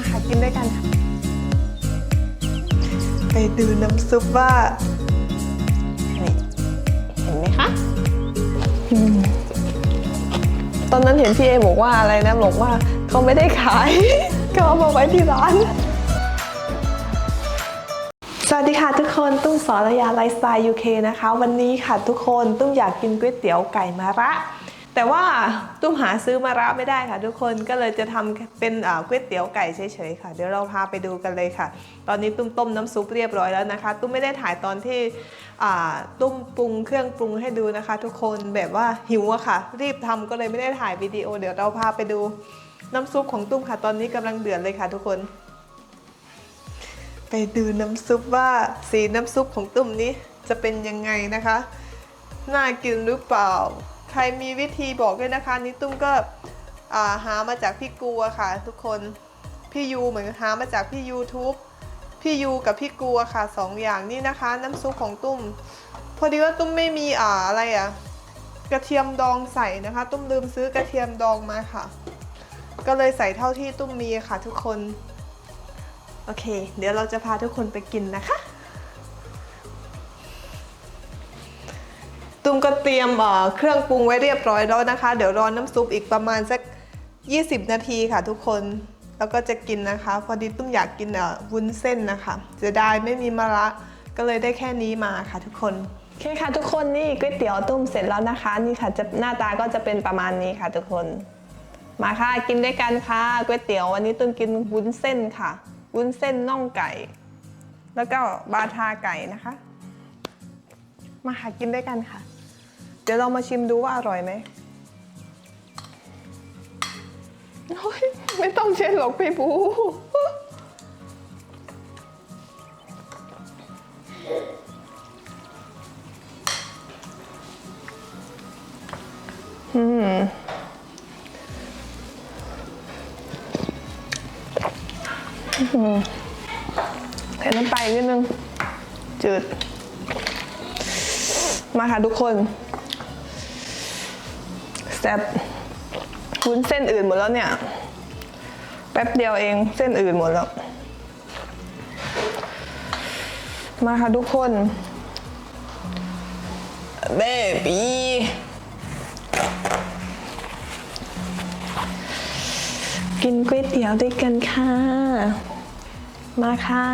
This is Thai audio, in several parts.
มาหากินด้วยกันค่ะไปดูน้ำซุปว่านี่เห็นไหมคะอืมตอนนั้นเห็นพี่เอบอกว่าอะไรนะบอกว่าเขาไม่ได้ขาย เขาเอามาไว้ที่ร้าน สวัสดีค่ะทุกคนตุ้มสอนระยาไลฟ์สไตล์ UK นะคะ วันนี้ค่ะทุกคนตุ้มอยากกินก๋วยเตี๋ยวไก่มะระ แต่ว่าตุ้มหาซื้อมะระไม่ได้ค่ะ ทุกคนก็เลยจะทำเป็นก๋วยเตี๋ยวไก่เฉยๆค่ะ เดี๋ยวเราพาไปดูกันเลยค่ะ ตอนนี้ตุ้มต้มน้ำซุปเรียบร้อยแล้วนะคะ ตุ้มไม่ได้ถ่ายตอนที่ตุ้มปรุงเครื่องปรุงให้ดูนะคะ ทุกคนแบบว่าหิวอะค่ะ รีบทำก็เลยไม่ได้ถ่ายวิดีโอ เดี๋ยวเราพาไปดูน้ำซุปของตุ้มค่ะ ตอนนี้กำลังเดือดเลยค่ะ ทุกคน ไปดูน้ำซุปว่าสีน้ำซุปของตุ้มนี้จะเป็นยังไงนะคะ น่ากินหรือเปล่า ใครมีวิธีบอกด้วยนะคะนี่ตุ้มก็าหามาจากพี่กัวค่ะ ทุกคนพี่ยูเหมือนหามาจากพี่ YouTube พี่ยูกับพี่กัวค่ะสองอย่างนี่นะคะ น้ำซุปของตุ้ม พอดีว่าตุ้มไม่มีอ่าอะไรอะกระเทียมดองใส่นะคะ ตุ้มลืมซื้อกระเทียมดองมาค่ะ ก็เลยใส่เท่าที่ตุ้มมีค่ะทุกคน โอเค เดี๋ยวเราจะพาทุกคนไปกินนะคะ ตุ้มก็เตรียมเครื่องปรุงไว้เรียบร้อยแล้วนะคะ เดี๋ยวรอน้ำซุปอีกประมาณสัก 20 นาทีค่ะทุกคนแล้วก็จะกินนะคะ พอดีตุ้มอยากกินวุ้นเส้นนะคะเสียดายไม่มีมะระก็เลยได้แค่นี้มาค่ะทุกคนโอเคค่ะทุกคนนี่ก๋วยเตี๋ยวตุ้มเสร็จแล้วนะคะ นี่ค่ะจะหน้าตาก็จะเป็นประมาณนี้ค่ะทุกคน มาค่ะกินด้วยกันค่ะก๋วยเตี๋ยววันนี้ตุ้มกินวุ้นเส้นค่ะวุ้นเส้นน่องไก่ แล้วก็บาทาไก่นะคะ มาหากินด้วยกันค่ะ เดี๋ยวเรามาชิมดูว่าอร่อยไหมโอ๊ยไม่ต้องเช็ดหรอกพี่บูอืมใส่น้ำปลาอีกนิดนึง จืด มาค่ะทุกคน แซ่บวุ้นเส้นอื่นหมดแล้วเนี่ย แป๊บเดียวเองเส้นอื่นหมดแล้ว มาค่ะทุกคนเบบีกินก๋วยเตี๋ยวด้วยกันค่ะ มาค่ะ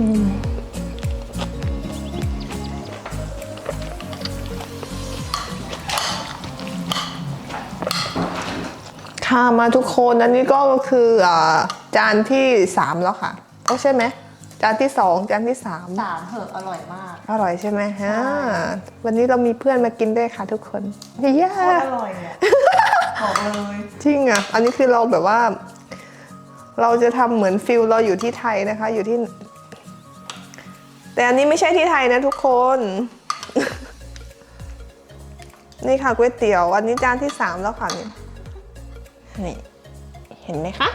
ค่ะมาทุกคนอันนี้ก็คืออ่าจานที่3แล้วค่ะโอ้ใช่ไหมจานที่2จานที่3สามเหอะอร่อยมากอร่อยใช่ไหมฮะวันนี้เรามีเพื่อนมากินด้วยค่ะทุกคนเย้ โคตรอร่อยอะ บอกเลยจริงอะ อันนี้คือเราแบบว่า เราจะทำเหมือนฟิลเราอยู่ที่ไทยนะคะ อยู่ที่ แต่อันนี้ไม่ใช่ที่ไทยนะทุกคน นี่ค่ะก๋วยเตี๋ยว อันนี้จานที่สามแล้วค่ะนี่นี่ เห็นไหมคะ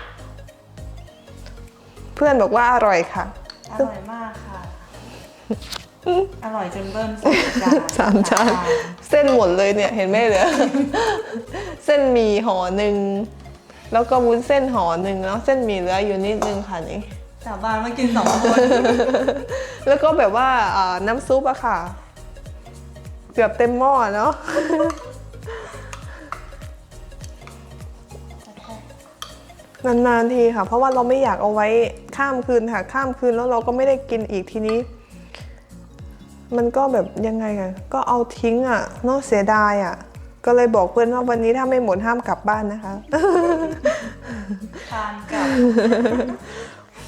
เพื่อนบอกว่าอร่อยค่ะ อร่อยมากค่ะ อร่อยจนเบิ้ลสามจานสามจานเส้นหมดเลยเนี่ย เห็นไหมเหลือเส้นหมี่ห่อหนึ่งแล้วก็วุ้นเส้นห่อหนึ่งแล้วเส้นหมี่เหลืออยู่นิดนึงค่ะนี่ สาบานมากินสองคน แล้วก็แบบว่าอ่าน้ำซุปอะค่ะ เกือบเต็มหม้อเนาะ นานๆทีค่ะ เพราะว่าเราไม่อยากเอาไว้ข้ามคืนค่ะ ข้ามคืนแล้วเราก็ไม่ได้กินอีกทีนี้ มันก็แบบยังไงอะก็เอาทิ้งอะเนอะเสียดายอะก็เลยบอกเพื่อนว่าวันนี้ถ้าไม่หมดห้ามกลับบ้านนะคะ ทานกับ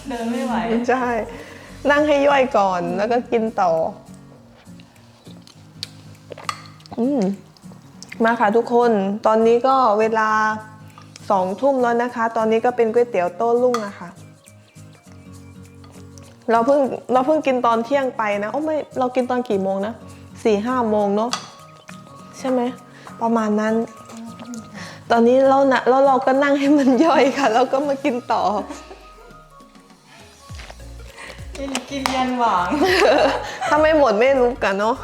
เดินไม่ไหว ใช่ นั่งให้ย่อยก่อนแล้วก็กินต่อ อืมมาค่ะทุกคนตอนนี้ก็เวลาสองทุ่มแล้วนะคะ ตอนนี้ก็เป็นก๋วยเตี๋ยวโต้รุ่งอะค่ะเราเพิ่งเราเพิ่งกินตอนเที่ยงไปนะโอ้ไม่เรากินตอนกี่โมงนะสี่ห้าโมงเนาะใช่ไหมประมาณนั้น ตอนนี้เรานะแล้วเราก็นั่งให้มันย่อยค่ะ แล้วก็มากินต่อ กินกินยันหวัง ถ้าไม่หมดไม่รู้กันเนาะ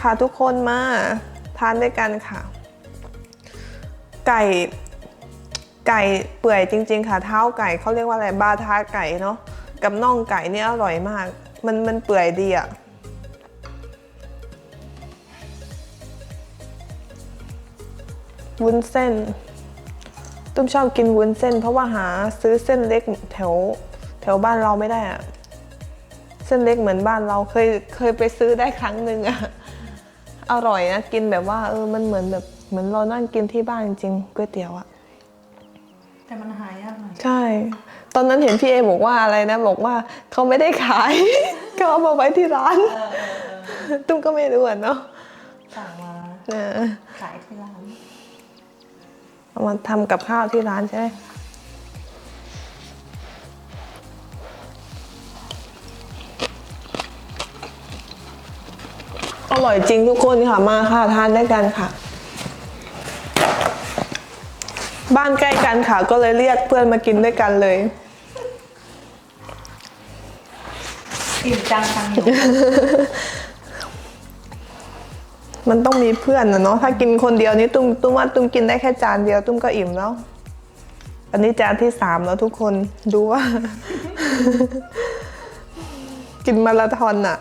ค่ะทุกคนมา ทานด้วยกันค่ะ ไก่ไก่เปื่อยจริง ๆ ค่ะเท้าไก่เขาเรียกว่าอะไรบาทาไก่เนาะกับน่องไก่เนี่ยอร่อยมาก มันมันเปื่อยดีอะวุ้นเส้น ตุ้มชอบกินวุ้นเส้น เพราะว่าหาซื้อเส้นเล็กแถว แถวบ้านเราไม่ได้อะเส้นเล็กเหมือนบ้านเราเคยเคยไปซื้อได้ครั้งหนึ่งอะอร่อยนะกินแบบว่าเออมันเหมือนแบบเหมือนเรานั่งกินที่บ้านจริงๆก๋วยเตี๋ยวอะแต่มันหายากหน่อยใช่ ตอนนั้นเห็นพี่เอบอกว่าอะไรนะ บอกว่าเขาไม่ได้ขาย เขาเอามาไว้ที่ร้านเออเออเออตุ้มก็ไม่รู้อะเนาะสั่งมาเออขายที่ร้านเอามาทำกับข้าวที่ร้านใช่ไหม อร่อยจริงทุกคนค่ะมาค่ะทานด้วยกันค่ะ บ้านใกล้กันค่ะ ก็เลยเรียกเพื่อนมากินด้วยกันเลยอิ่มจังจังอยู่มันต้องมีเพื่อนนะเนาะถ้ากินคนเดียวนี่ตุ้มตุ้มว่าตุ้มกินได้แค่จานเดียวตุ้มก็อิ่มแล้ว อันนี้จานที่สามแล้วทุกคนดูว่า กินมาราธอนอะ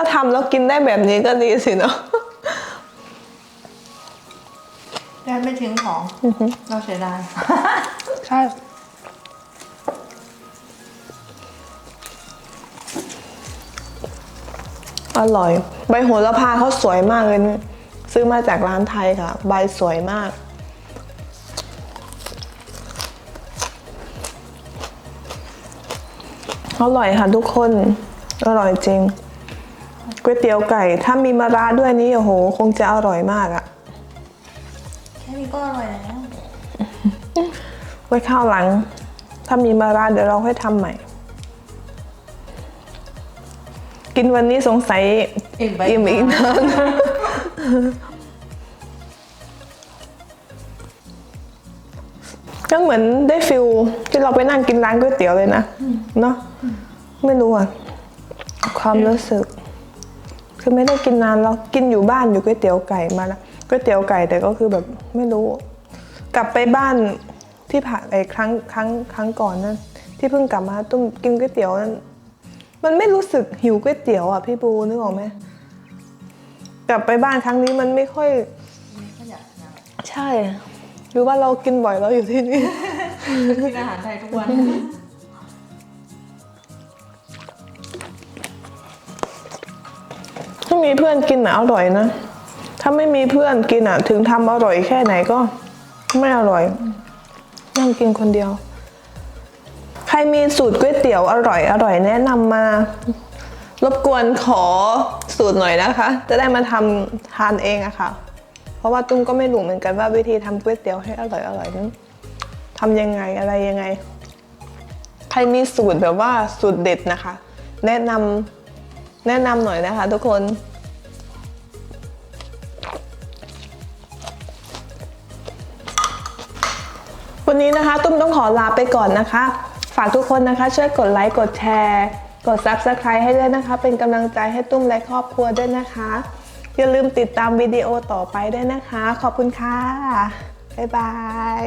ถ้าทำแล้วกินได้แบบนี้ก็ดีสิเนาะได้ไม่ทิ้งของเราเสียดายใช่อร่อย ใบโหระพาเขาสวยมากเลยนี่ซื้อมาจากร้านไทยค่ะ ใบสวยมาก อร่อยค่ะทุกคน อร่อยจริง ก๋วยเตี๋ยวไก่ ถ้ามีมะระด้วยนี่โอ้โห คงจะอร่อยมากอะแค่นี้ก็อร่อยแล้วไว้ข้าวหลัง ถ้ามีมาราเดี๋ยวเราค่อยทำใหม่ กินวันนี้สงสัยอิ่มไปอิ่มอีกนานก็เหมือนได้ฟิลที่เราไปนั่งกินร้านก๋วยเตี๋ยวเลยนะเนาะไม่รู้อะความรู้สึก คือไม่ได้กินนานแล้วกินอยู่บ้านอยู่ก๋วยเตี๋ยวไก่มาแล้วก๋วยเตี๋ยวไก่แต่ก็คือแบบไม่รู้ กลับไปบ้านที่ผ่านไอ้ครั้งครั้งครั้งก่อนนั้นที่เพิ่งกลับมาตุ้มกินก๋วยเตี๋ยวนั้นมันไม่รู้สึกหิวก๋วยเตี๋ยวอะพี่ปูนึกออกไหมกลับไปบ้านครั้งนี้มันไม่ค่อยใช่ หรือว่าเรากินบ่อยแล้วอยู่ที่นี่กินอาหารไทยทุกวัน มีเพื่อนกินอะอร่อยนะ ถ้าไม่มีเพื่อนกินอะ ถึงทำอร่อยแค่ไหนก็ ไม่อร่อย นั่งกินคนเดียว ใครมีสูตรก๋วยเตี๋ยวอร่อยอร่อยแนะนำมา รบกวนขอสูตรหน่อยนะคะ จะได้มาทำทานเองอะค่ะ เพราะว่าตุ้มก็ไม่รู้เหมือนกันว่าวิธีทำก๋วยเตี๋ยวให้อร่อยอร่อยนั้นทำยังไงอะไรยังไง ใครมีสูตรแบบว่าสูตรเด็ดนะคะ แนะนำแนะนำหน่อยนะคะทุกคน วันนี้นะคะ ตุ้มต้องขอลาไปก่อนนะคะ ฝากทุกคนนะคะ ช่วยกดไลค์กดแชร์ กด Subscribe ให้ด้วยนะคะ เป็นกำลังใจให้ตุ้มและครอบครัวด้วยนะคะ อย่าลืมติดตามวิดีโอต่อไปด้วยนะคะ ขอบคุณค่ะ บ๊ายบาย